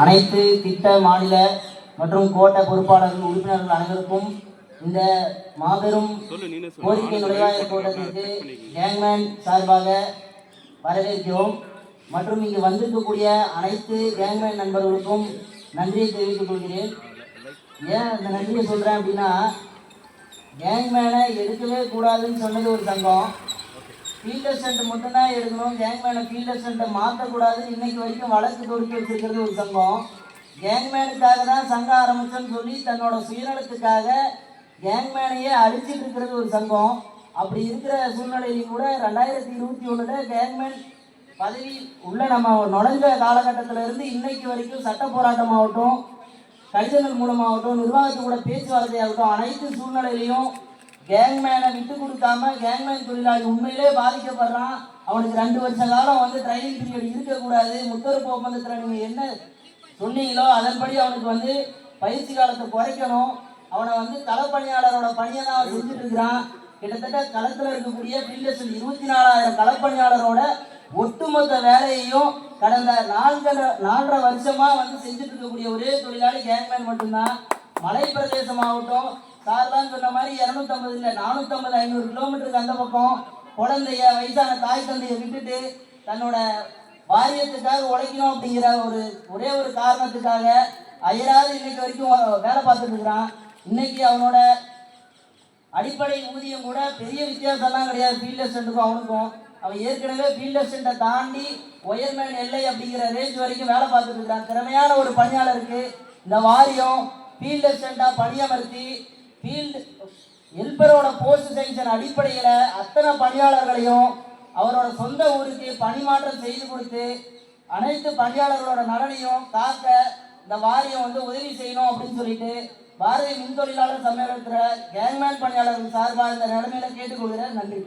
அனைத்து திட்ட மாநில மற்றும் கோட்ட பொறுப்பாளர்கள் உறுப்பினர்கள் அனைவருக்கும் இந்த மாபெரும் கோரிக்கை நுழைவாயிற் கூட்டத்திற்கு கேங்மேன் சார்பாக வரவேற்கிறோம். மற்றும் இங்கு வந்திருக்கக்கூடிய அனைத்து கேங்மேன் நண்பர்களுக்கும் நன்றியை தெரிவித்துக் கொள்கிறேன். ஏன் அந்த நன்றியை சொல்கிறேன் அப்படின்னா கேங்மேனை எடுக்கவே கூடாதுன்னு சொன்னது ஒரு சங்கம். ஃபீல்டர் சென்ட் மட்டும்தான் எடுக்கணும். கேங்மேனை ஃபீல்டர் சென்ட்டை மாற்றக்கூடாதுன்னு இன்னைக்கு வரைக்கும் வழக்கு தொடுத்து வச்சிருக்கிறது ஒரு சங்கம். கேங்மேனுக்காக தான் சங்கம் ஆரம்பிச்சோன்னு சொல்லி தன்னோட சுயநலத்துக்காக கேங்மேனையே அழிச்சிட்டு இருக்கிறது ஒரு சங்கம். அப்படி இருக்கிற சூழ்நிலையிலும் கூட ரெண்டாயிரத்தி இருபத்தி ஒன்றில் கேங்மேன் பதவி உள்ள நம்ம நுழைஞ்ச காலகட்டத்தில் இருந்து இன்னைக்கு வரைக்கும் சட்ட போராட்டமாகட்டும் கடிதங்கள் மூலமாகட்டும் நிர்வாகத்து கூட பேச்சுவார்த்தையாகட்டும் அனைத்து சூழ்நிலையிலையும் கேங்மேனை விட்டு கொடுக்காம கேங்மேன் தொழிலாளி உண்மையிலே பாதிக்கப்படுறான். அவனுக்கு ரெண்டு வருஷ காலம் வந்து ட்ரைனிங் பீரியட் இருக்கக்கூடாது. முத்தரப்பு ஒப்பந்தத்தில் நீங்கள் என்ன சொன்னீங்களோ அதன்படி அவனுக்கு வந்து பயிற்சி காலத்தை குறைக்கணும். அவனை வந்து களப்பணியாளரோட பணியை தான் அவன் செஞ்சுட்டு இருக்கிறான். கிட்டத்தட்ட களத்தில் இருக்கக்கூடிய பில்லஸில் இருபத்தி நாலாயிரம் களப்பணியாளரோட ஒட்டுமொத்த வேலையையும் கடந்த நான்கரை நாலரை வருஷமாக வந்து செஞ்சுட்டு இருக்கக்கூடிய ஒரே தொழிலாளி கேங்மேன் மட்டும்தான். மலை பிரதேசமாகட்டும் சார் சொன்ன மாதிரி இரநூத்தம்பது இல்லை நானூற்றம்பது ஐநூறு கிலோமீட்டருக்கு அந்த பக்கம் குழந்தைய வயசான தாய் தந்தையை விட்டுட்டு தன்னோட வாரியத்துக்காக உழைக்கணும் அப்படிங்கிற ஒரு ஒரே ஒரு காரணத்துக்காக அயராது இன்னைக்கு வரைக்கும் வேலை பார்த்துட்டு இருக்கிறான். இன்னைக்கு அவனோட அடிப்படை ஊதியம் கூட பெரிய வித்தியாசம்லாம் கிடையாது. ஃபீல்ட் அசிஸ்டண்ட்டுக்கும் அவனுக்கும். அவன் ஏற்கனவே ஃபீல்ட் அசிஸ்டண்ட்டை தாண்டி ஒயர்மேன் எல்லை அப்படிங்கிற ரேஞ்ச் வரைக்கும் வேலை பார்த்துட்டு இருக்கான் திறமையான ஒரு பணியாளருக்கு இந்த வாரியம் ஃபீல்ட் அசிஸ்டண்ட்டாக பணியமர்த்தி ஃபீல்டு எல்பரோட போஸ்ட் செக்ஷன் அடிப்படையில் அத்தனை பணியாளர்களையும் அவரோட சொந்த ஊருக்கு பணிமாற்றம் செய்து கொடுத்து அனைத்து பணியாளர்களோட நலனையும் காக்க இந்த வாரியம் வந்து உதவி செய்யணும் அப்படின்னு சொல்லிட்டு பாரதிய மின் தொழிலாளர் சம்மேளனத்தில் கேங்மேன் பணியாளர்கள் சார்பாக இந்த நிலைமையில கேட்டுக்கொள்கிறேன். நன்றி.